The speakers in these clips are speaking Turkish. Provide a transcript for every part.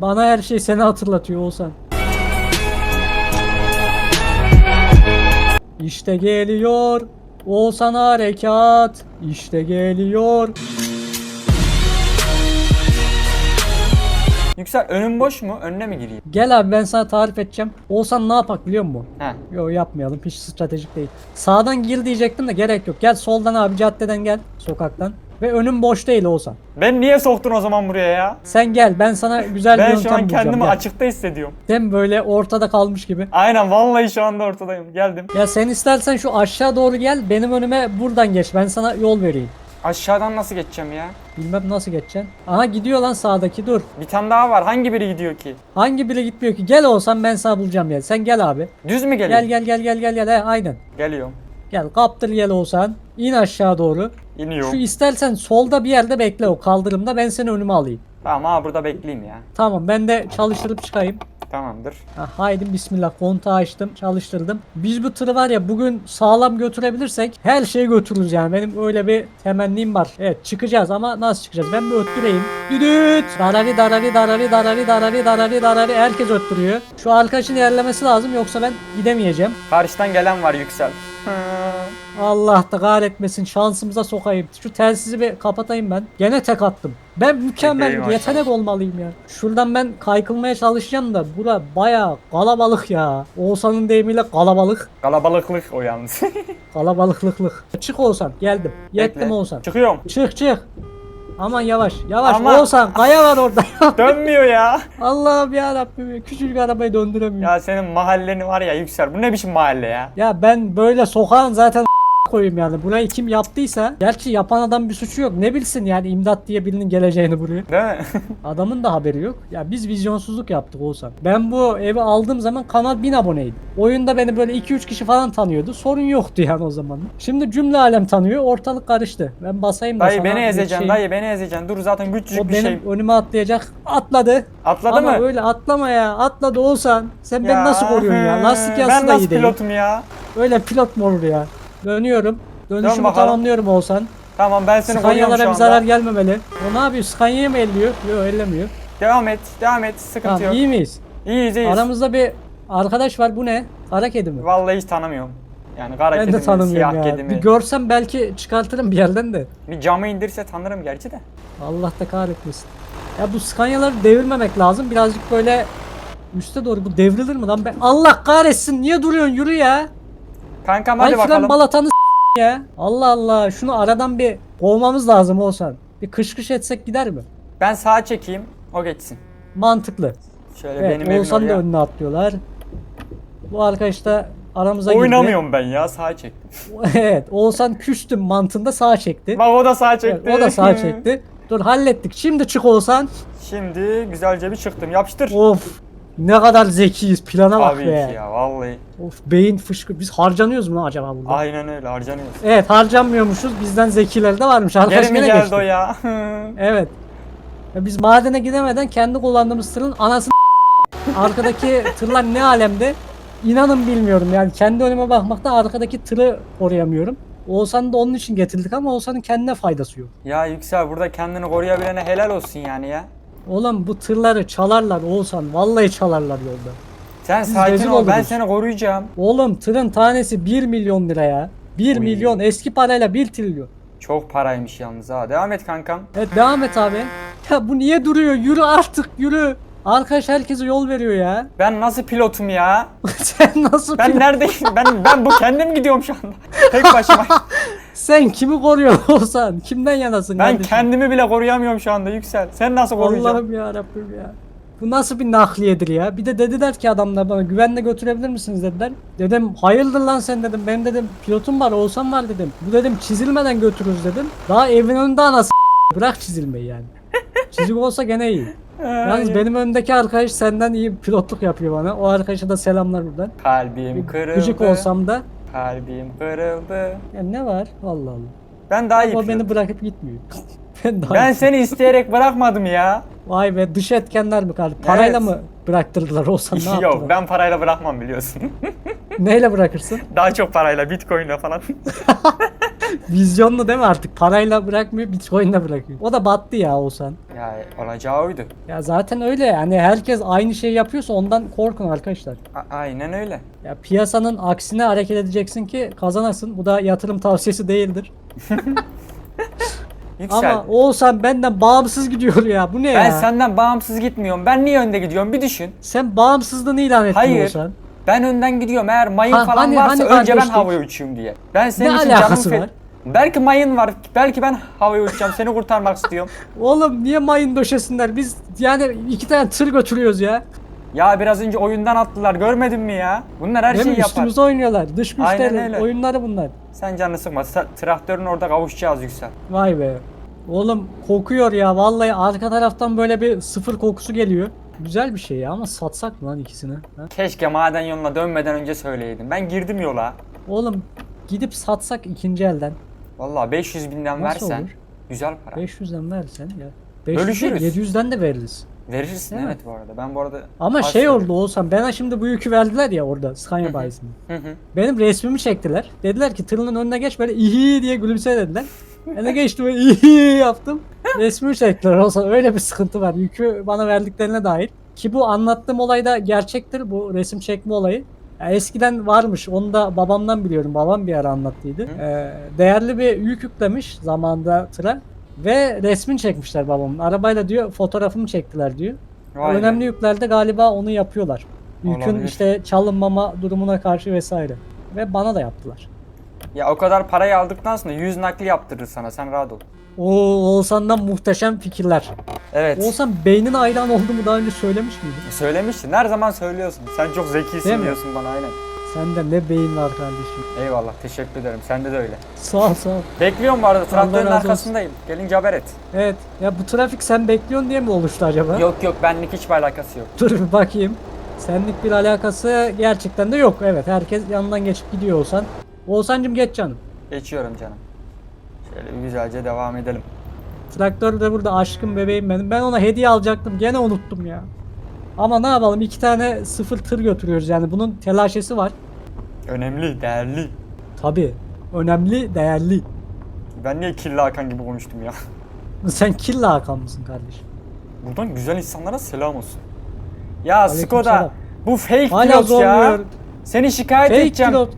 Bana her şey seni hatırlatıyor Oğuzhan. İşte geliyor. Oğuzhan harekat. İşte geliyor. Yüksel önüm boş mu? Önüne mi gireyim? Gel abi ben sana tarif edeceğim. Oğuzhan ne yapak biliyor musun? He. Yok yapmayalım hiç stratejik değil. Sağdan gir diyecektim de gerek yok. Gel soldan abi caddeden gel sokaktan. Ve önüm boş değil Oğuzhan. Ben niye soktun o zaman buraya ya? Sen gel ben sana güzel bir Ben yöntem şu an bulacağım. kendimi gel. açıkta hissediyorum. Mi böyle ortada kalmış gibi. Aynen vallahi şu anda ortadayım. Geldim. Ya sen istersen şu aşağı doğru gel benim önüme buradan geç ben sana yol vereyim. Aşağıdan nasıl geçeceğim ya? Bilmem nasıl geçeceksin. Aha gidiyor lan sağdaki dur. Bir tane daha var. Hangi biri gidiyor ki? Hangi biri gitmiyor ki? Gel olsan ben sana bulacağım ya. Sen gel abi. Düz mü geliyor? Gel gel gel gel gel gel. He, aynen. Geliyorum. Gel kaptır gel olsan. İn aşağı doğru. İniyorum. Şu istersen solda bir yerde bekle o kaldırımda ben seni önüme alayım. Tamam ha burada bekleyeyim ya. Tamam ben de çalıştırıp çıkayım. Tamamdır. Ha, haydi bismillah kontağı açtım çalıştırdım. Biz bu tırı var ya bugün sağlam götürebilirsek her şeyi götürürüz yani. Benim öyle bir temennim var. Evet çıkacağız ama nasıl çıkacağız? Ben bir öttüreyim. Düdüt. Darari darari darari darari darari darari darari herkes öttürüyor. Şu arkadaşın ilerlemesi lazım yoksa ben gidemeyeceğim. Karşıdan gelen var Yüksel. Allah da kahretmesin şansımıza sokayım. Şu telsizi bir kapatayım ben. Gene tek attım. Ben mükemmel Çekeyim yetenek olmalıyım ya. Şuradan ben kaykılmaya çalışacağım da bura baya kalabalık ya. Oğuzhan'ın deyimiyle kalabalık. Kalabalıklık o yalnız. Kalabalıklıklık. Çık Oğuzhan geldim. Yettim Bekle. Oğuzhan. Çıkıyorum. Çık çık. Aman yavaş yavaş Ama- Oğuzhan kaya var orada. Dönmüyor ya. Allah'ım ya Rabbim küçücük arabayı döndüremiyorum. Ya. Ya senin mahalleni var ya Yüksel. Bu ne biçim mahalle ya? ben böyle sokağın zaten koyayım yani. Burayı kim yaptıysa gerçi yapan adam bir suçu yok. Ne bilsin yani imdat diye birinin geleceğini buraya. Değil mi? Adamın da haberi yok. Ya biz vizyonsuzluk yaptık Oğuzhan. Ben bu evi aldığım zaman kanal 1000 aboneydi. Oyunda beni böyle 2-3 kişi falan tanıyordu. Sorun yoktu yani o zaman. Şimdi cümle alem tanıyor. Ortalık karıştı. Ben basayım da dayı sana beni bir ezeceksin şey- dayı beni ezeceksin. Dur zaten küçücük O bir benim şey. önüme atlayacak. Atladı. Atladı Ama mı? öyle atlama ya. Atladı Oğuzhan. Sen beni nasıl koruyorsun ya? Lastik Ben yazısı da nasıl iyi değil. pilotum ya? Öyle pilot mu olur ya? Dönüyorum. Dönüşümü bakalım. tamamlıyorum Oğuzhan. Tamam ben seni koruyorum şu Scania'lara bir anda. zarar gelmemeli. O ne yapıyor? Scania'ya mı elliyor? Yok ellemiyor. Devam et, devam et. Sıkıntı Tamam yok. iyi miyiz? İyiyiz, iyiyiz. Aramızda bir arkadaş var. Bu ne? Kara kedi mi? Vallahi hiç tanımıyorum. Yani kara Ben kedi de mi, tanımıyorum siyah ya. kedi Bir mi? görsem belki çıkartırım bir yerden de. Bir camı indirse tanırım gerçi de. Allah da kahretmesin. Ya bu Scania'ları devirmemek lazım. Birazcık böyle üste doğru bu devrilir mi lan? Ben Allah kahretsin. Niye duruyorsun? Yürü ya. Kankam Ay hadi fren bakalım. balatanı s- ya. Allah Allah. Şunu aradan bir kovmamız lazım olsan. Bir kış kış etsek gider mi? Ben sağa çekeyim, o geçsin. Mantıklı. Şöyle Evet, benim Oğuzhan da önüne atlıyorlar. Bu arkadaş da aramıza girdi. Oynamıyorum ben ya, sağa çektim. evet, Oğuzhan küstüm mantığında sağa çekti. Bak o da sağa Evet, çekti. o da sağa çekti. Dur hallettik. Şimdi çık Oğuzhan. Şimdi güzelce bir çıktım. Yapıştır. Of. Ne kadar zekiyiz. Plana bak Tabii be. ki ya, vallahi. Of beyin fışkı. Biz harcanıyoruz mu lan acaba burada? Aynen öyle, harcanıyoruz. Evet harcanmıyormuşuz. Bizden zekiler de varmış. Arkadaş Geri mi gene geldi geçti. o ya? Evet. Ya biz madene gidemeden kendi kullandığımız tırın anasını arkadaki tırlar ne alemde? İnanın bilmiyorum yani kendi önüme bakmakta arkadaki tırı koruyamıyorum. Oğuzhan'ı da onun için getirdik ama Oğuzhan'ın kendine faydası yok. ya Yüksel burada kendini koruyabilene helal olsun yani ya. Oğlum bu tırları çalarlar Oğuzhan. Vallahi çalarlar yolda. Sen Biz sakin rezil ol, ben oluruz. seni koruyacağım. Oğlum tırın tanesi 1 milyon lira ya. 1 Oy. milyon eski parayla 1 trilyon. Çok paraymış yalnız ha. Devam et kankam. Evet devam et abi. Ya bu niye duruyor? Yürü artık yürü. Arkadaş herkese yol veriyor ya. Ben nasıl pilotum ya? Sen nasıl Ben pilot- neredeyim? Ben ben bu kendim gidiyorum şu anda. Tek başıma. Sen kimi koruyorsun Oğuzhan? Kimden yanasın Ben kardeşim? kendimi bile koruyamıyorum şu anda Yüksel. Sen nasıl koruyacaksın? Allah'ım ya Rabbim ya. Bu nasıl bir nakliyedir ya? Bir de dediler ki adamlar bana güvenle götürebilir misiniz dediler. Dedim hayırdır lan sen dedim. Benim dedim pilotum var Oğuzhan var dedim. Bu dedim çizilmeden götürürüz dedim. Daha evin önünde anası bırak çizilmeyi yani. Çizik olsa gene iyi. Yalnız benim önümdeki arkadaş senden iyi pilotluk yapıyor bana. O arkadaşa da selamlar buradan. Kalbim kırıldı. Gıcık olsam da. Kalbim kırıldı. Ya ne var? Allah Allah. Ben daha iyi O beni bırakıp gitmiyor. ben daha Ben iyi. seni isteyerek bırakmadım ya. Vay be dış etkenler mi kaldı? Parayla Evet. mı bıraktırdılar olsan ne yaptılar? Yok ben parayla bırakmam biliyorsun. Neyle bırakırsın? daha çok parayla bitcoin'le falan. Vizyonlu değil mi artık? Parayla bırakmıyor, bitcoin'le bırakıyor. O da battı ya Oğuzhan. Ya olacağı oydu. Ya zaten öyle yani herkes aynı şeyi yapıyorsa ondan korkun arkadaşlar. A- aynen öyle. Ya piyasanın aksine hareket edeceksin ki kazanasın. Bu da yatırım tavsiyesi değildir. Yüksel. Ama Oğuzhan benden bağımsız gidiyor ya. Bu ne ya? ben senden bağımsız gitmiyorum. Ben niye önde gidiyorum bir düşün. Sen bağımsızlığını ilan ettin Hayır. Oğuzhan. Ben önden gidiyorum. Eğer mayın Ha, falan hani- varsa hani önce ben havaya uçayım diye. Ben senin Ne için alakası canım var? Belki mayın var. Belki ben havaya uçacağım. Seni kurtarmak istiyorum. Oğlum niye mayın döşesinler? Biz yani iki tane tır götürüyoruz ya. Ya biraz önce oyundan attılar. Görmedin mi ya? Bunlar her Değil şeyi mi? yapar. Üstümüze oynuyorlar. Dış Aynen öyle. oyunları bunlar. Sen canını sıkma. Tra- traktörün orada kavuşacağız Yüksel. Vay be. Oğlum kokuyor ya. Vallahi arka taraftan böyle bir sıfır kokusu geliyor. Güzel bir şey ya ama satsak mı lan ikisini? Ha? Keşke maden yoluna dönmeden önce söyleyeydim. Ben girdim yola. Oğlum gidip satsak ikinci elden. Vallahi 500 binden Nasıl versen olur? güzel para. 500'den versen ya. 500 Bölüşürüz. 700'den de veririz. Verirsin Değil mi? evet bu arada. Ben bu arada Ama şey söylüyorum. oldu olsam bana şimdi bu yükü verdiler ya orada Scania bayisinde. Benim resmimi çektiler. Dediler ki tırının önüne geç böyle ihi diye gülümse dediler. Ben de geçtim böyle ihi yaptım. Resmimi çektiler olsa öyle bir sıkıntı var. Yükü bana verdiklerine dair. Ki bu anlattığım olay da gerçektir bu resim çekme olayı. Eskiden varmış onu da babamdan biliyorum. Babam bir ara anlattıydı. Ee, değerli bir yük yüklemiş zamanda tıra. Ve resmini çekmişler babamın. Arabayla diyor fotoğrafımı çektiler diyor. Vay be. Önemli yüklerde galiba onu yapıyorlar. Yükün Olabilir. işte çalınmama durumuna karşı vesaire. Ve bana da yaptılar. Ya o kadar parayı aldıktan sonra 100 nakli yaptırır sana. Sen rahat ol. O Oğuzhan'dan muhteşem fikirler. Evet. Oğuzhan beynin hayran olduğumu daha önce söylemiş miydin? Söylemiştin. Her zaman söylüyorsun. Sen çok zekisin Değil mi? diyorsun bana aynen. Sende ne beyin var kardeşim. Eyvallah. Teşekkür ederim. Sende de öyle. Sağ ol sağ ol. Bekliyorum bu arada. Traktörün razı olsun. arkasındayım. Gelince haber et. Evet ya bu trafik sen bekliyorsun diye mi oluştu acaba? Yok yok benlik hiçbir alakası yok. Dur bir bakayım. Senlik bir alakası gerçekten de yok. Evet herkes yanından geçip gidiyor Oğuzhan. Oğuzhan'cım geç canım. Geçiyorum canım. Şöyle bir güzelce devam edelim. Traktör de burada aşkım bebeğim benim. Ben ona hediye alacaktım. Gene unuttum ya. Ama ne yapalım iki tane sıfır tır götürüyoruz yani bunun telaşesi var. Önemli, değerli. Tabi. Önemli, değerli. Ben niye Kirli Hakan gibi konuştum ya? Sen killa Hakan mısın kardeşim? Buradan güzel insanlara selam olsun. Ya Aleykümselam. Skoda bu fake Hala pilot ya. zorluyor. Seni şikayet Fake edeceğim. pilot.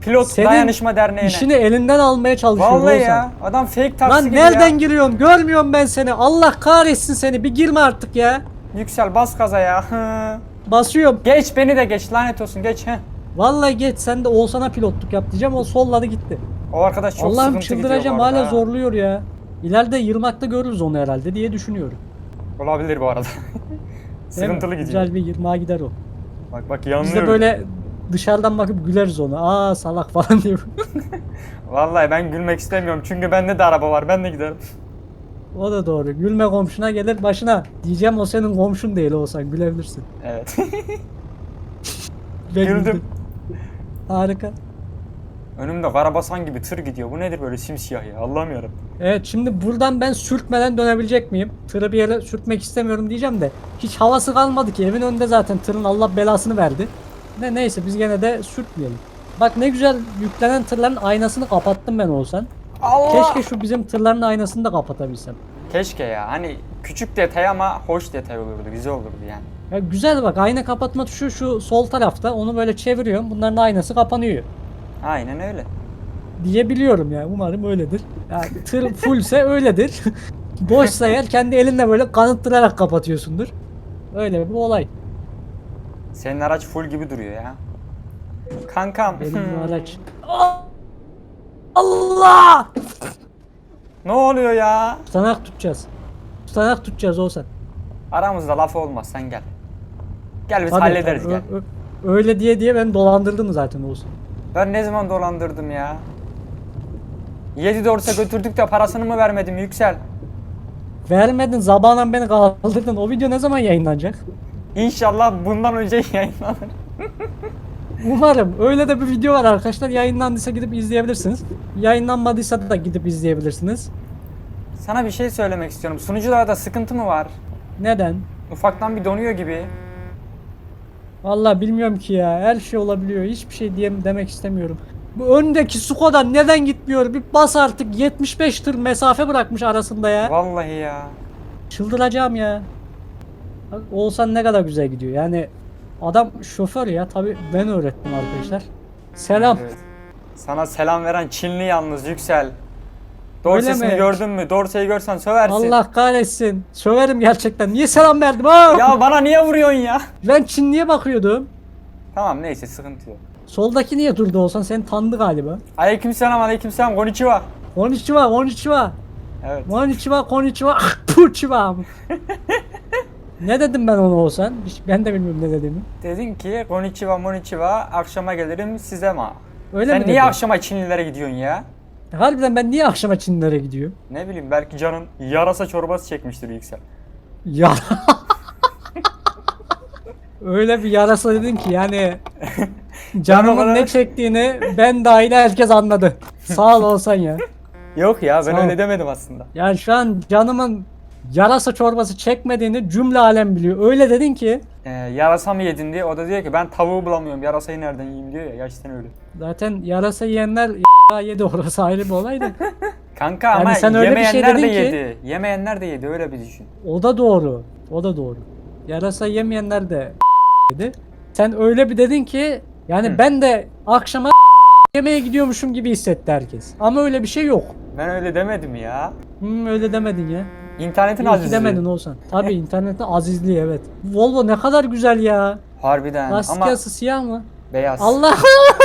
Pilot Senin dayanışma derneğine. İşini elinden almaya çalışıyor Vallahi Oğuzhan. ya. Adam fake taksi Lan gibi nereden ya. giriyorsun? Görmüyorum ben seni. Allah kahretsin seni. Bir girme artık ya. Yüksel bas gaza ya. Hı. Basıyorum. geç beni de geç lanet olsun geç. Heh. Vallahi geç sen de Oğuzhan'a pilotluk yap diyeceğim. O solladı gitti. O arkadaş çok Allah'ım sıkıntı gidiyor çıldıracağım arada hala ha. zorluyor ya. İleride Yırmak'ta görürüz onu herhalde diye düşünüyorum. Olabilir bu arada. Değil mi? Sıkıntılı gidiyor. Güzel bir Yırmak'a gider o. Bak bak Biz de böyle dışarıdan bakıp güleriz ona. Aa salak falan diyor. Vallahi ben gülmek istemiyorum çünkü bende de araba var ben de giderim. o da doğru. Gülme komşuna gelir başına. Diyeceğim o senin komşun değil olsan gülebilirsin. Evet. Ve Güldüm. güldüm. Harika. Önümde karabasan gibi tır gidiyor. Bu nedir böyle simsiyah ya? Allah'ım yarabbim. Evet şimdi buradan ben sürtmeden dönebilecek miyim? Tırı bir yere sürtmek istemiyorum diyeceğim de hiç havası kalmadı ki evin önünde zaten tırın Allah belasını verdi. Ne neyse biz gene de sürtmeyelim. Bak ne güzel yüklenen tırların aynasını kapattım ben olsan. Allah! Keşke şu bizim tırların aynasını da kapatabilsem. Keşke ya. Hani küçük detay ama hoş detay olurdu. Güzel olurdu yani. Ya güzel bak ayna kapatma tuşu şu sol tarafta onu böyle çeviriyorum bunların aynası kapanıyor. Aynen öyle. Diyebiliyorum ya umarım öyledir. Yani tır fullse öyledir. Boşsa eğer kendi elinle böyle kanıttırarak kapatıyorsundur. Öyle bir olay. Senin araç full gibi duruyor ya. Kankam. Benim bu araç. Allah! ne oluyor ya? Tutanak tutacağız. Tutanak tutacağız olsan. Aramızda laf olmaz sen gel. Gel biz hallederiz gel. Öyle diye diye ben dolandırdım zaten olsun. Ben ne zaman dolandırdım ya? Yedi doğrusa götürdük de parasını mı vermedim Yüksel? Vermedin zabanan beni kaldırdın. O video ne zaman yayınlanacak? İnşallah bundan önce yayınlanır. Umarım. Öyle de bir video var arkadaşlar. Yayınlandıysa gidip izleyebilirsiniz. Yayınlanmadıysa da gidip izleyebilirsiniz. Sana bir şey söylemek istiyorum. Sunucularda sıkıntı mı var? Neden? Ufaktan bir donuyor gibi. Vallahi bilmiyorum ki ya. Her şey olabiliyor. Hiçbir şey diyem demek istemiyorum. Bu öndeki Skoda neden gitmiyor? Bir bas artık 75 tır mesafe bırakmış arasında ya. Vallahi ya. Çıldıracağım ya. Bak, Oğuzhan ne kadar güzel gidiyor. Yani adam şoför ya. Tabi ben öğrettim arkadaşlar. Selam. Evet. Sana selam veren Çinli yalnız Yüksel. Dorsesini mi? gördün mü? Dorseyi görsen söversin. Allah kahretsin. Söverim gerçekten. Niye selam verdim ha? Ya bana niye vuruyorsun ya? Ben Çinli'ye bakıyordum. Tamam neyse sıkıntı yok. Soldaki niye durdu olsan seni tanıdı galiba. Aleykümselam aleykümselam konnichiwa. Konnichiwa, konnichiwa. Evet. Konnichiwa, konnichiwa. Puchiwa. ne dedim ben ona olsan? Ben de bilmiyorum ne dediğimi. Dedin ki konnichiwa monnichiwa akşama gelirim size ma. Öyle Sen mi niye dedin? akşama Çinlilere gidiyorsun ya? Harbiden ben niye akşama Çinlilere gidiyorum? Ne bileyim belki canın yarasa çorbası çekmiştir Yüksel. Ya. Öyle bir yarasa dedin ki yani canımın ne çektiğini ben dahil herkes anladı. Sağ ol olsan ya. Yok ya ben Sağ ol. öyle demedim aslında. Yani şu an canımın yarasa çorbası çekmediğini cümle alem biliyor. Öyle dedin ki Ee, yarasa mı yedin diye o da diyor ki ben tavuğu bulamıyorum yarasayı nereden yiyeyim diyor ya gerçekten öyle. zaten yarasa yiyenler yedi orası ayrı bir olaydı. Kanka Yani ama sen öyle bir şey yemeyenler de dedin ki- yedi. Yemeyenler de yedi öyle bir düşün. O da doğru. O da doğru. Yarasa yemeyenler de yedi. Sen öyle bir dedin ki yani Hı. ben de akşama yemeğe gidiyormuşum gibi hissetti herkes. Ama öyle bir şey yok. Ben öyle demedim ya. Hmm, öyle demedin ya. İnternetin İyi ki azizliği. demedin olsan. Tabii internetin azizliği evet. Volvo ne kadar güzel ya. Harbiden Lastik ama yarısı siyah mı? beyaz. Allah!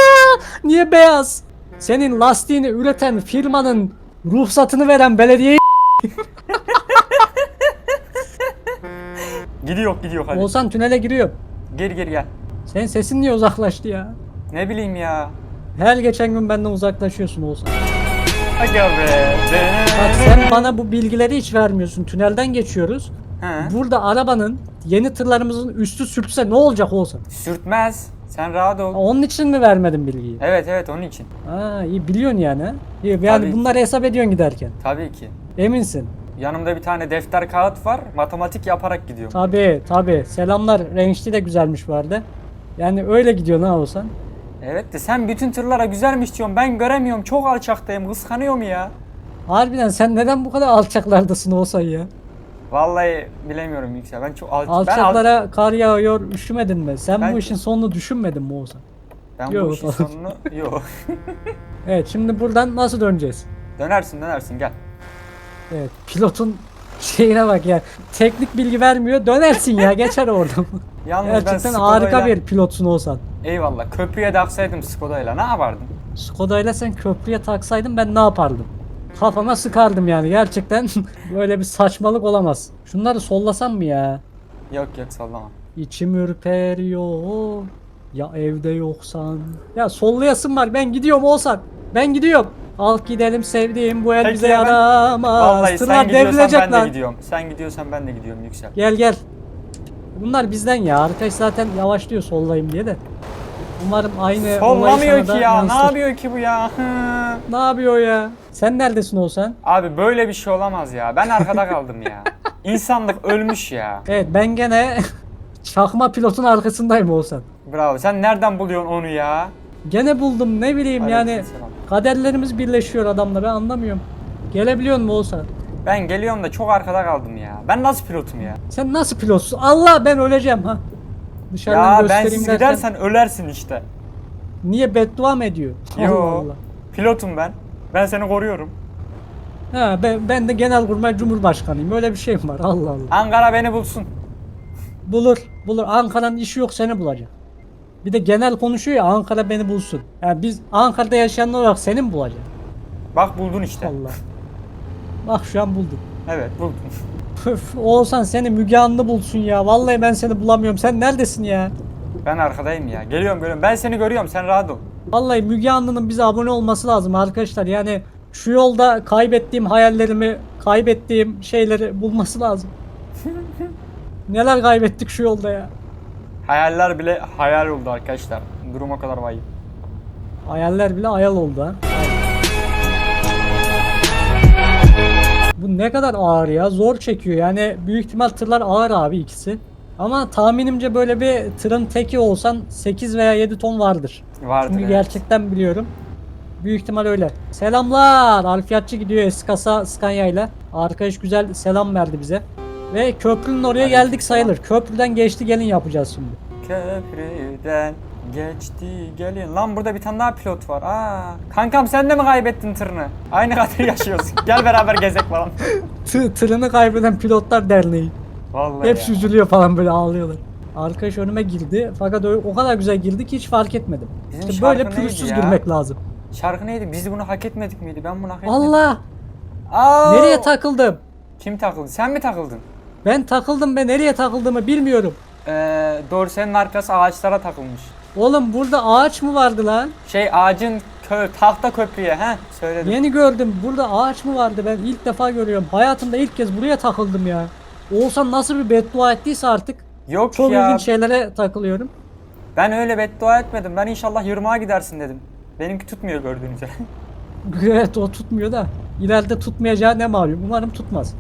Niye beyaz? Senin lastiğini üreten firmanın ruhsatını veren belediye Gidiyor gidiyor hadi. Olsan tünele giriyor. Gir gir gel. Senin sesin niye uzaklaştı ya? Ne bileyim ya. Her geçen gün benden uzaklaşıyorsun Olsan. Aga be. Bak sen bana bu bilgileri hiç vermiyorsun. Tünelden geçiyoruz. He. Burada arabanın yeni tırlarımızın üstü sürtse ne olacak olsa? Sürtmez. Sen rahat ol. Onun için mi vermedin bilgiyi? Evet evet onun için. Ha iyi biliyorsun yani. ha? İyi, yani Tabii. bunları hesap ediyorsun giderken. Tabii ki. Eminsin. Yanımda bir tane defter kağıt var. Matematik yaparak gidiyorum. Tabi tabi. Selamlar. Rençli de güzelmiş arada. Yani öyle gidiyorsun ha olsan. Evet de sen bütün tırlara güzelmiş diyorsun. Ben göremiyorum. Çok alçaktayım. Kıskanıyorum ya. Harbiden sen neden bu kadar alçaklardasın olsan ya? Vallahi bilemiyorum Yüksel. Ben çok al- ben, al- Alçaklara kar yağıyor üşümedin mi? Sen Ben- bu işin sonunu düşünmedin mi olsan? ben Yok. bu işin sonunu yok. Evet şimdi buradan nasıl döneceğiz? dönersin dönersin gel. Evet pilotun şeyine bak ya. Teknik bilgi vermiyor. Dönersin ya geçer oradan. Yalnız Gerçekten harika bir pilotsun olsan. Eyvallah. Köprüye de aksaydım Skoda'yla ne yapardım? Skoda'yla sen köprüye taksaydın ben ne yapardım? Kafama sıkardım yani gerçekten böyle bir saçmalık olamaz. Şunları sollasam mı ya? Yok yok sallama. İçim ürperiyor ya evde yoksan. Ya sollayasın var ben gidiyorum olsan. Ben gidiyorum. Kalk gidelim sevdiğim bu el Peki bize ya ben- yaramaz. Vallahi Tırlar sen gidiyorsan devrilecek ben de lan. gidiyorum. Sen gidiyorsan ben de gidiyorum Yüksel. Gel gel. Bunlar bizden ya. Arkadaş zaten yavaşlıyor sollayayım diye de. Umarım aynı Sollamıyor sana da ki ya. Ne yansır. yapıyor ki bu ya? Hı. Ne yapıyor ya? Sen neredesin olsan? Abi böyle bir şey olamaz ya. Ben arkada kaldım ya. İnsanlık ölmüş ya. Evet ben gene çakma pilotun arkasındayım olsan. Bravo. Sen nereden buluyorsun onu ya? Gene buldum ne bileyim yani Aleykümselam. Kaderlerimiz birleşiyor adamla ben anlamıyorum. Gelebiliyor mu olsan? Ben geliyorum da çok arkada kaldım ya. Ben nasıl pilotum ya? Sen nasıl pilotsun? Allah ben öleceğim ha. Dışarıdan Ya ben siz derken gidersen ölersin işte. niye beddua mı ediyor? Yo. Allah Allah. Pilotum ben. Ben seni koruyorum. Ha, ben, ben de genelkurmay cumhurbaşkanıyım. Öyle bir şey mi var? Allah Allah. Ankara beni bulsun. Bulur. Bulur. Ankara'nın işi yok seni bulacak. Bir de genel konuşuyor ya Ankara beni bulsun. Yani biz Ankara'da yaşayanlar olarak seni mi bulacak? Bak buldun işte. Allah. Bak şu an buldum. Evet buldun. Öf, Oğuzhan seni Müge Anlı bulsun ya. Vallahi ben seni bulamıyorum. Sen neredesin ya? Ben arkadayım ya. Geliyorum geliyorum. Ben seni görüyorum. Sen rahat ol. Vallahi Müge Anlı'nın bize abone olması lazım arkadaşlar. Yani şu yolda kaybettiğim hayallerimi, kaybettiğim şeyleri bulması lazım. Neler kaybettik şu yolda ya. Hayaller bile hayal oldu arkadaşlar. Durum o kadar vahim. Hayaller bile hayal oldu ha. Bu ne kadar ağır ya. Zor çekiyor. Yani büyük ihtimal tırlar ağır abi ikisi. Ama tahminimce böyle bir tırın teki olsan 8 veya 7 ton vardır. Vardır. Çünkü evet. gerçekten biliyorum. Büyük ihtimal öyle. Selamlar. Alfiyatçı gidiyor Eskasa Scania ile. Arkadaş güzel selam verdi bize. Ve köprünün oraya geldik sayılır. Köprüden geçti gelin yapacağız şimdi. Köprüden geçti gelin. Lan burada bir tane daha pilot var. Aa, kankam sen de mi kaybettin tırını? Aynı kadar yaşıyorsun. Gel beraber gezek falan. Tı tırını kaybeden pilotlar derneği. Vallahi Hepsi ya. üzülüyor falan böyle ağlıyorlar. Arkadaş önüme girdi fakat o, o kadar güzel girdi ki hiç fark etmedim. Bizim İşte böyle şarkı neydi pürüzsüz ya? girmek lazım. Şarkı neydi? Biz bunu hak etmedik miydi? Ben bunu hak etmedim. Allah! Aa! Nereye takıldım? Kim takıldı? Sen mi takıldın? Ben takıldım ben nereye takıldığımı bilmiyorum. Ee, doğru senin arkası ağaçlara takılmış. Oğlum burada ağaç mı vardı lan? Şey ağacın kö tahta köprüye he söyledim. Yeni gördüm. Burada ağaç mı vardı? Ben ilk defa görüyorum. Hayatımda ilk kez buraya takıldım ya. Oğuzhan nasıl bir beddua ettiyse artık Yok çok ya. ilginç şeylere takılıyorum. Ben öyle beddua etmedim. Ben inşallah yırmağa gidersin dedim. Benimki tutmuyor gördüğünüz evet o tutmuyor da. İleride tutmayacağı ne malum. Umarım tutmaz.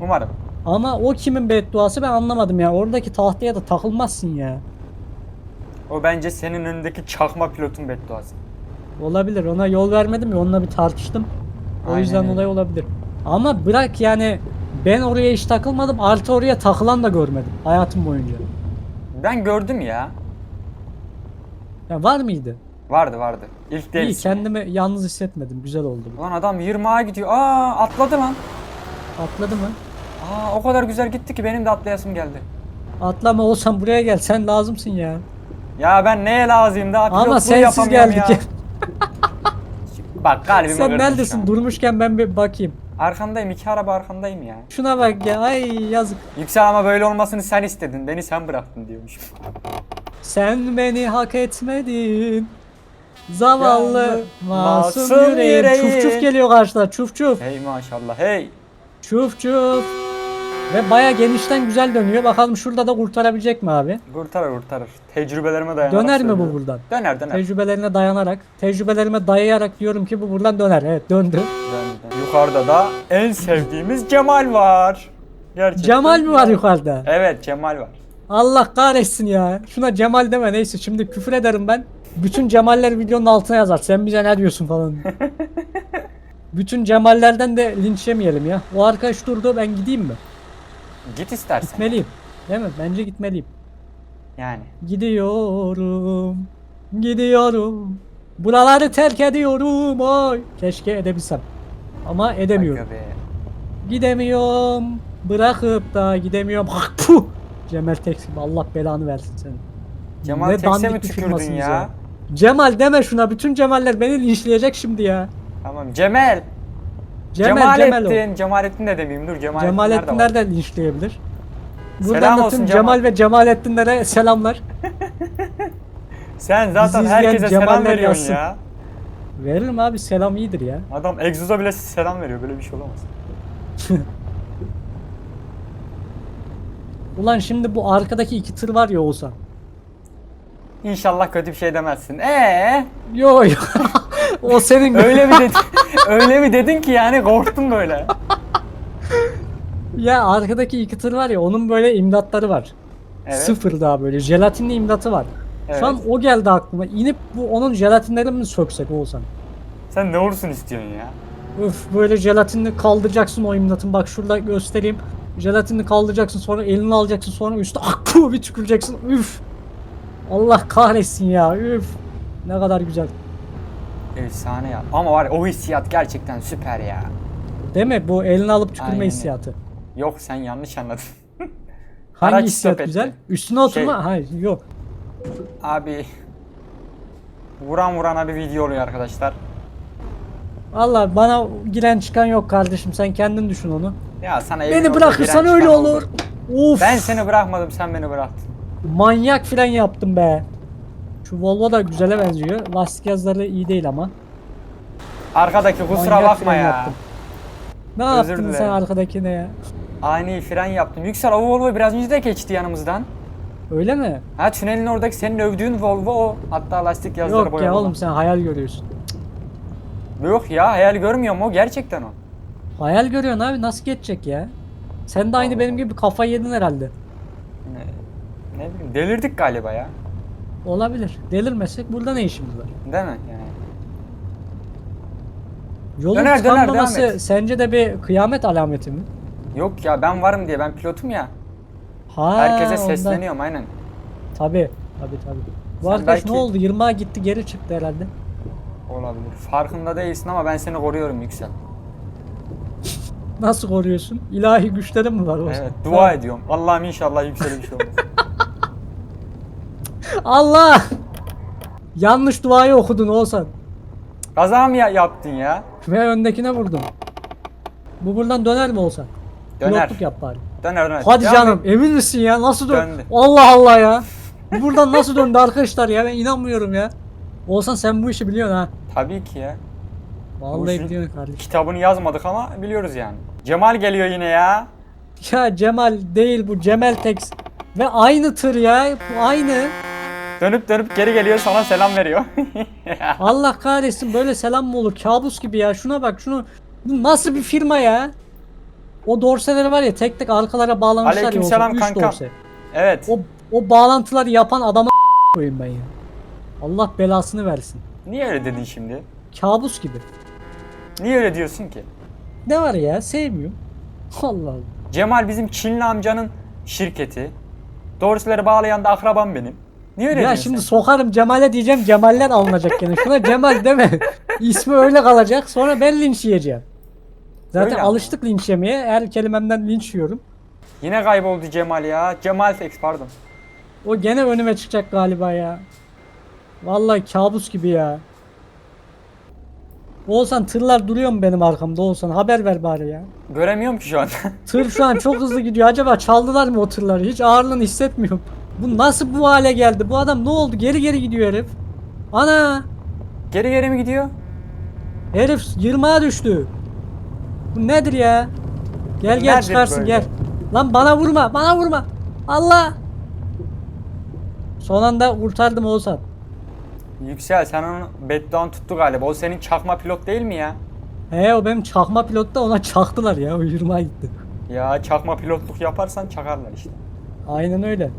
Umarım. Ama o kimin bedduası ben anlamadım ya. Oradaki tahtaya da takılmazsın ya. O bence senin önündeki çakma pilotun bedduası. Olabilir. Ona yol vermedim ya. Onunla bir tartıştım. O Aynen yüzden öyle. olay olabilir. Ama bırak yani ben oraya hiç takılmadım. Artı oraya takılan da görmedim. Hayatım boyunca. Ben gördüm ya. Ya var mıydı? Vardı vardı. İlk İyi değilsin. kendimi yalnız hissetmedim. Güzel oldu bu. Lan adam yırmağa gidiyor. Aa atladı lan. Atladı mı? Aa o kadar güzel gitti ki benim de atlayasım geldi. Atlama olsam buraya gel. Sen lazımsın ya. Ya ben neye lazım daha pilotluğu Ama sensiz yapamıyorum geldik. ya. Bak kalbime Sen kırdın şu neredesin? an. Durmuşken ben bir bakayım. Arkandayım iki araba arkandayım ya. Şuna bak ya. Ay yazık. Yüksel ama böyle olmasını sen istedin. Beni sen bıraktın diyormuş. Sen beni hak etmedin. Zavallı masum, masum yüreğim. yüreğim. Çuf çuf geliyor karşıda. Çuf çuf. hey maşallah hey. Çuf çuf. Ve baya genişten güzel dönüyor. Bakalım şurada da kurtarabilecek mi abi? Kurtarır kurtarır. Tecrübelerime dayanarak Döner mi bu söylüyorum. buradan? Döner döner. Tecrübelerine dayanarak, tecrübelerime dayayarak diyorum ki bu buradan döner. Evet döndü. Döndü. Yukarıda da en sevdiğimiz Cemal var. Gerçekten. Cemal mi var yukarıda? Evet Cemal var. Allah kahretsin ya. Şuna Cemal deme neyse şimdi küfür ederim ben. Bütün Cemaller videonun altına yazar. Sen bize ne diyorsun falan. Bütün Cemallerden de linç yemeyelim ya. O arkadaş durdu ben gideyim mi? Git istersen. Gitmeliyim. Değil mi? Bence gitmeliyim. Yani. Gidiyorum. Gidiyorum. Buraları terk ediyorum. Oy. Keşke edebilsem. Ama edemiyorum. Aga be. Gidemiyorum. Bırakıp da gidemiyorum. Bak puh. Cemal Teksim Allah belanı versin seni. Cemal Ne Tekse mi tükürdün firmasınız ya? Cemal deme şuna. Bütün Cemaller beni linçleyecek şimdi ya. Tamam Cemal. Cemal, Cemal, o. Cemalettin. Cemalettin de demeyeyim dur Cemalettin, Cemalettin nerede nereden linçleyebilir? Buradan Selam da olsun tüm Cemal. Cemal ve Cemalettinlere selamlar. Sen zaten izleyen herkese selam Cemaller veriyorsun yazsın. ya. Veririm abi selam iyidir ya. Adam egzoza bile selam veriyor. Böyle bir şey olamaz. Ulan şimdi bu arkadaki iki tır var ya olsa. İnşallah kötü bir şey demezsin. Ee, Yo yo. o senin öyle bir dedin, öyle bir dedin ki yani korktum böyle. Ya arkadaki iki tır var ya onun böyle imdatları var. Evet. Sıfır daha böyle jelatinli imdatı var. Evet. Şu an o geldi aklıma. İnip bu onun jelatinlerini mi söksek olsan? Sen ne olursun istiyorsun ya? Öf böyle jelatinini kaldıracaksın o imdatın. Bak şurada göstereyim. Jelatinini kaldıracaksın sonra elini alacaksın sonra üstü akpu bir tüküreceksin. Üf. Allah kahretsin ya. Üf. Ne kadar güzel. Efsane ya. Ama var ya o hissiyat gerçekten süper ya. Değil mi? Bu elini alıp tükürme Aynen. hissiyatı. Yok sen yanlış anladın. Hangi Araç hissiyat stop etti. güzel? Üstüne oturma. Şey- Hayır yok. Abi vuran vurana bir video oluyor arkadaşlar. Valla bana giren çıkan yok kardeşim. Sen kendin düşün onu. Ya sana evin Beni orada bırakırsan giren öyle çıkan olur. Of. Ben seni bırakmadım sen beni bıraktın. Manyak fren yaptım be. Şu Volvo da güzele benziyor. Lastik yazıları iyi değil ama. Arkadaki kusura Manyak bakma fren ya. yaptım. Ne Özür yaptın sen dilerim. arkadakine ya? Ani fren yaptım. Yüksel o Volvo biraz önce de geçti yanımızdan. Öyle mi? Ha tünelin oradaki senin övdüğün Volvo o. Hatta lastik yazıları Yok ya oğlum sen hayal görüyorsun. Yok ya hayal görmüyorum o gerçekten o. Hayal görüyorsun abi nasıl geçecek ya? Sen de aynı Allah benim gibi kafayı yedin herhalde. Ne, ne bileyim delirdik galiba ya. Olabilir. Delirmesek burada ne işimiz var? Değil mi yani? Yolun Döner, döner, tıkanmaması devam et. sence de bir kıyamet alameti mi? Yok ya ben varım diye ben pilotum ya. Ha, Herkese ondan. sesleniyorum aynen. Tabi tabi tabi. Bu Sen arkadaş belki- ne oldu? 20'a gitti geri çıktı herhalde. Olabilir. Farkında değilsin ama ben seni koruyorum Yüksel. Nasıl koruyorsun? İlahi güçlerin mi var? o Evet zaman? dua ediyorum. Allah'ım inşallah Yüksel'e bir şey olmaz. Allah! Yanlış duayı okudun Oğuzhan. Kaza mı ya- yaptın ya? Ve öndekine vurdun. Bu buradan döner mi Oğuzhan? Döner. Pilotluk yap bari. Döner döner. Hadi Devam canım et. emin misin ya? Nasıl dön? Döndü. Allah Allah ya. Bu buradan nasıl döndü arkadaşlar ya? Ben inanmıyorum ya. Oğuzhan sen bu işi biliyorsun ha. Tabii ki ya. Vallahi işi- biliyorsun kardeşim. Kitabını yazmadık ama biliyoruz yani. Cemal geliyor yine ya. Ya Cemal değil bu Cemal Tex. Ve aynı tır ya. Bu aynı. Dönüp dönüp geri geliyor sana selam veriyor. Allah kahretsin böyle selam mı olur? Kabus gibi ya. Şuna bak şunu. Bu nasıl bir firma ya? O dorseleri var ya tek tek arkalara bağlamışlar ya. Aleykümselam Oğuzhan, üç kankam. dorse. evet. O, o bağlantıları yapan adama koyayım ben ya. Allah belasını versin. Niye öyle dedin şimdi? Kabus gibi. Niye öyle diyorsun ki? Ne var ya sevmiyorum. Allah Allah. Cemal bizim Çinli amcanın şirketi. Dorseleri bağlayan da akrabam benim. Niye öyle ya diyorsun şimdi sokarım Cemal'e diyeceğim Cemaller alınacak gene. Şuna Cemal deme. İsmi öyle kalacak. Sonra ben linç yiyeceğim. Zaten Öyle ama. alıştık linç yemeye. Her kelimemden linç yiyorum. Yine kayboldu Cemal ya. Cemal Tex pardon. O gene önüme çıkacak galiba ya. Vallahi kabus gibi ya. Oğuzhan tırlar duruyor mu benim arkamda Oğuzhan haber ver bari ya. Göremiyorum ki şu an. Tır şu an çok hızlı gidiyor. Acaba çaldılar mı o tırları? Hiç ağırlığını hissetmiyorum. Bu nasıl bu hale geldi? Bu adam ne oldu? Geri geri gidiyor herif. Ana! geri geri mi gidiyor? Herif yırmağa düştü. Bu nedir ya? Gel gel Nedir çıkarsın böyle? gel. Lan bana vurma, bana vurma. Allah! Son anda kurtardım Oğuzhan. Yüksel sen onu beddoğan tuttu galiba. O senin çakma pilot değil mi ya? He o benim çakma pilot da ona çaktılar ya. O yırmağa gitti. Ya çakma pilotluk yaparsan çakarlar işte. Aynen öyle.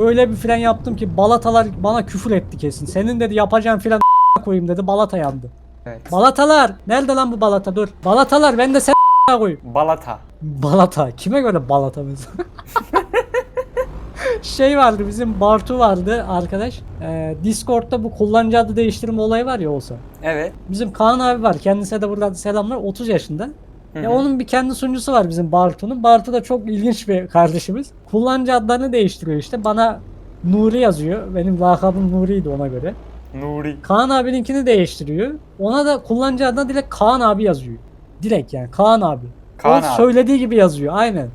Öyle bir fren yaptım ki balatalar bana küfür etti kesin. Senin dedi yapacağın fren koyayım dedi balata yandı. Evet. Balatalar! Nerede lan bu balata? Dur. Balatalar ben de sen koyayım. Balata. Balata. Kime göre balata mesela? şey vardı bizim Bartu vardı arkadaş. Ee, Discord'da bu kullanıcı adı değiştirme olayı var ya olsa. Evet. Bizim Kaan abi var. Kendisine de buradan selamlar. 30 yaşında. Hı Ya onun bir kendi sunucusu var bizim Bartu'nun. Bartu da çok ilginç bir kardeşimiz. Kullanıcı adlarını değiştiriyor işte. Bana Nuri yazıyor. Benim lakabım Nuri'ydi ona göre. Nuri. Kaan abininkini değiştiriyor. Ona da kullanıcı adına direkt Kaan abi yazıyor. Direkt yani Kaan abi. Kaan o abi. söylediği gibi yazıyor aynen.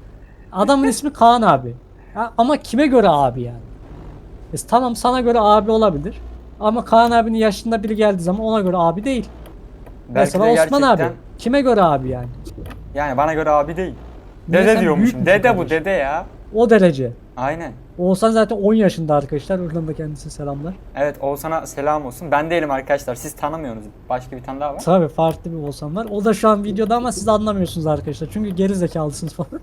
Adamın ismi Kaan abi. Ya ama kime göre abi yani? E, tamam sana göre abi olabilir. Ama Kaan abinin yaşında biri geldiği zaman ona göre abi değil. Belki Mesela de Osman gerçekten- abi. Kime göre abi yani? Yani bana göre abi değil. Niye Dede sen diyormuşum. büyük Dede müsün bu kardeşim? dede ya. O derece. Aynen. Oğuzhan zaten 10 yaşında arkadaşlar. Oradan da kendisine selamlar. Evet Oğuzhan'a selam olsun. Ben değilim arkadaşlar. Siz tanımıyorsunuz. Başka bir tane daha var. Tabii farklı bir Oğuzhan var. O da şu an videoda ama siz anlamıyorsunuz arkadaşlar. Çünkü geri zekalısınız falan.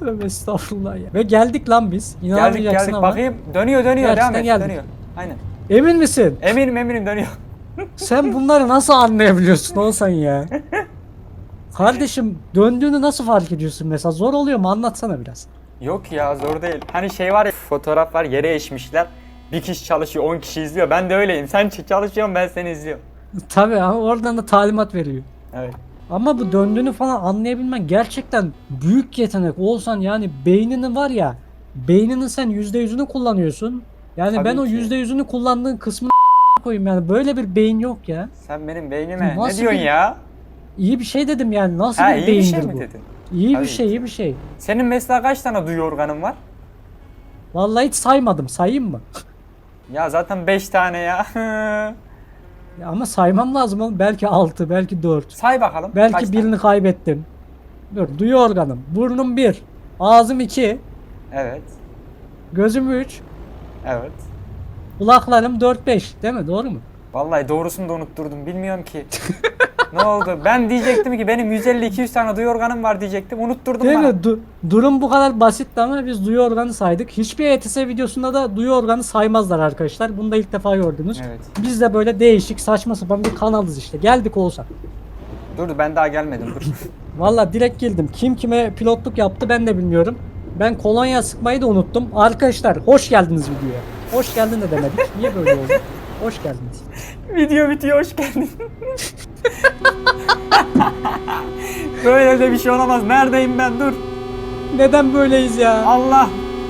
Tövbe estağfurullah ya. Ve geldik lan biz. Geldik geldik. ama. Bakayım. Dönüyor dönüyor. Gerçekten Devam et. geldik. Dönüyor. Aynen. Emin misin? Eminim eminim dönüyor. Sen bunları nasıl anlayabiliyorsun Oğuzhan ya? Kardeşim döndüğünü nasıl fark ediyorsun mesela? Zor oluyor mu? Anlatsana biraz. Yok ya zor değil. Hani şey var ya fotoğraf var yere eşmişler. Bir kişi çalışıyor 10 kişi izliyor. Ben de öyleyim. Sen çalışıyorsun ben seni izliyorum. Tabii ama oradan da talimat veriyor. Evet. Ama bu döndüğünü falan anlayabilmen gerçekten büyük yetenek. Olsan yani beyninin var ya beyninin sen %100'ünü kullanıyorsun. Yani Tabii ben o ki. %100'ünü kullandığın kısmını koyayım yani böyle bir beyin yok ya. Sen benim beynime Nasıl ne diyorsun bir- ya? İyi bir şey dedim yani nasıl Ha bir iyi bir beyindir şey mi bu? dedin? İyi Tabii bir şey iyi bir şey. Senin mesela kaç tane duyu organın var? Vallahi hiç saymadım sayayım mı? Ya zaten 5 tane ya. Ya ama saymam lazım oğlum. Belki 6 belki 4. Say bakalım. Belki kaç birini kaybettim. Dur duyu organım. Burnum 1. Ağzım 2. Tane? Evet. Gözüm 3. Evet. Kulaklarım 4-5 değil mi? Doğru mu? Vallahi doğrusunu da unutturdum. Bilmiyorum ki. ne oldu? Ben diyecektim ki benim 150-200 tane duyu organım var diyecektim. Unutturdun Değil bana. mi? Du- durum bu kadar basitti ama biz duyu organı saydık. Hiçbir ETS videosunda da duyu organı saymazlar arkadaşlar. Bunu da ilk defa gördünüz. Evet. Biz de böyle değişik saçma sapan bir kanalız işte. Geldik olsa. Dur ben daha gelmedim dur. Valla direkt girdim. Kim kime pilotluk yaptı ben de bilmiyorum. Ben kolonya sıkmayı da unuttum. Arkadaşlar hoş geldiniz videoya. Hoş geldin de demedik. Niye böyle oldu? Hoş geldiniz. Video bitiyor hoş geldin. Böyle de bir şey olamaz. Neredeyim ben? Dur. Neden böyleyiz ya? Allah.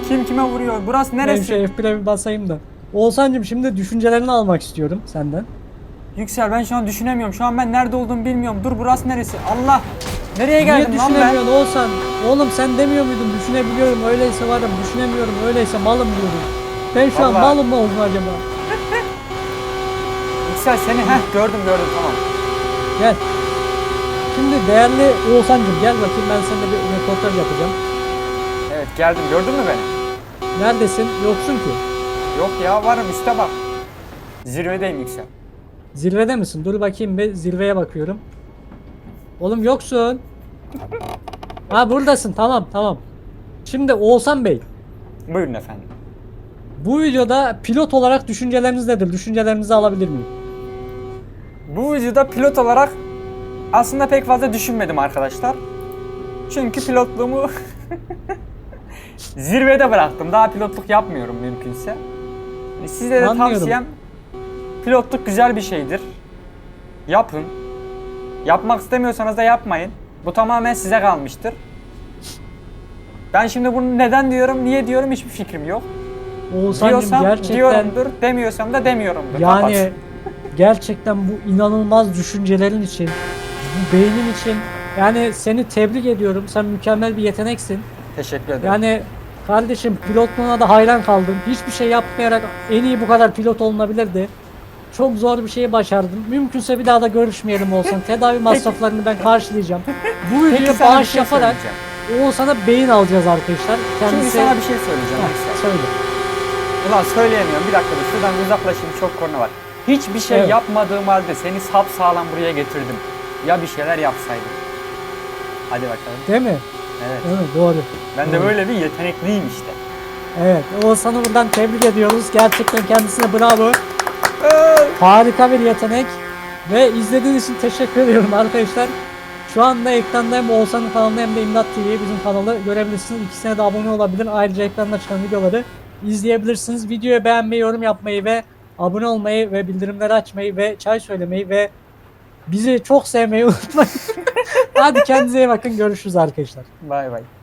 Kim kime vuruyor? Burası neresi? şu F1'e bir basayım da. Oğuzhan'cım şimdi düşüncelerini almak istiyorum senden. Yüksel ben şu an düşünemiyorum. Şu an ben nerede olduğumu bilmiyorum. Dur burası neresi? Allah. Nereye Niye geldim lan ben? düşünemiyorsun Oğuzhan? Oğlum sen demiyor muydun düşünebiliyorum öyleyse varım düşünemiyorum öyleyse malım diyordun. Ben şu an Vallahi- malım mı oldum acaba? Yüksel seni heh gördüm gördüm tamam. Gel. Şimdi değerli Oğuzhan'cım gel bakayım ben seninle bir röportaj yapacağım. Evet geldim. Gördün mü beni? Neredesin? Yoksun ki. Yok ya varım üste bak. Zirvedeyim Yüksel. Zirvede misin? Dur bakayım bir zirveye bakıyorum. Oğlum yoksun. Ha buradasın tamam tamam. Şimdi Oğuzhan Bey Buyurun efendim. Bu videoda pilot olarak düşünceleriniz nedir? Düşüncelerinizi alabilir miyim? Bu videoda pilot olarak aslında pek fazla düşünmedim arkadaşlar. Çünkü pilotluğumu zirvede bıraktım. Daha pilotluk yapmıyorum mümkünse. Yani Size de Anlıyorum. tavsiyem pilotluk güzel bir şeydir. Yapın. Yapmak istemiyorsanız da yapmayın. Bu tamamen size kalmıştır. Ben şimdi bunu neden diyorum, niye diyorum hiçbir fikrim yok. Oğuzhan'cım Diyorsam gerçekten diyorumdur, demiyorsam da demiyorumdur. yani Kapat. gerçekten bu inanılmaz düşüncelerin için, bu beynin için yani seni tebrik ediyorum. Sen mükemmel bir yeteneksin. Teşekkür ederim. Yani kardeşim pilotluğuna da hayran kaldım. Hiçbir şey yapmayarak en iyi bu kadar pilot olunabilirdi. Çok zor bir şeyi başardın. Mümkünse bir daha da görüşmeyelim olsan. Tedavi masraflarını ben karşılayacağım. Bu videoya sana bir bağış şey yaparak söyleyeceğim. Oğuzhan'a beyin alacağız arkadaşlar. Şimdi Kendisi... sana bir şey söyleyeceğim. Heh, Yüksel. söyle. Ulan söyleyemiyorum. Bir dakika dur. Şuradan uzaklaşayım. Çok korna var. Hiçbir şey Evet. yapmadığım halde seni sap sağlam buraya getirdim. Ya bir şeyler yapsaydım. Hadi bakalım. Değil mi? Evet. Değil mi? Doğru. Ben de böyle bir yetenekliyim işte. Evet. Oğuzhan'ı buradan tebrik ediyoruz. Gerçekten kendisine bravo. Harika bir yetenek. Ve izlediğiniz için teşekkür ediyorum arkadaşlar. Şu anda ekranda hem Oğuzhan'ın kanalında hem de İmdat TV'ye bizim kanalı görebilirsiniz. İkisine de abone olabilir. Ayrıca ekranda çıkan videoları izleyebilirsiniz. Videoyu beğenmeyi, yorum yapmayı ve abone olmayı ve bildirimleri açmayı ve çay söylemeyi ve bizi çok sevmeyi unutmayın. Hadi kendinize iyi bakın. Görüşürüz arkadaşlar. Bay bay.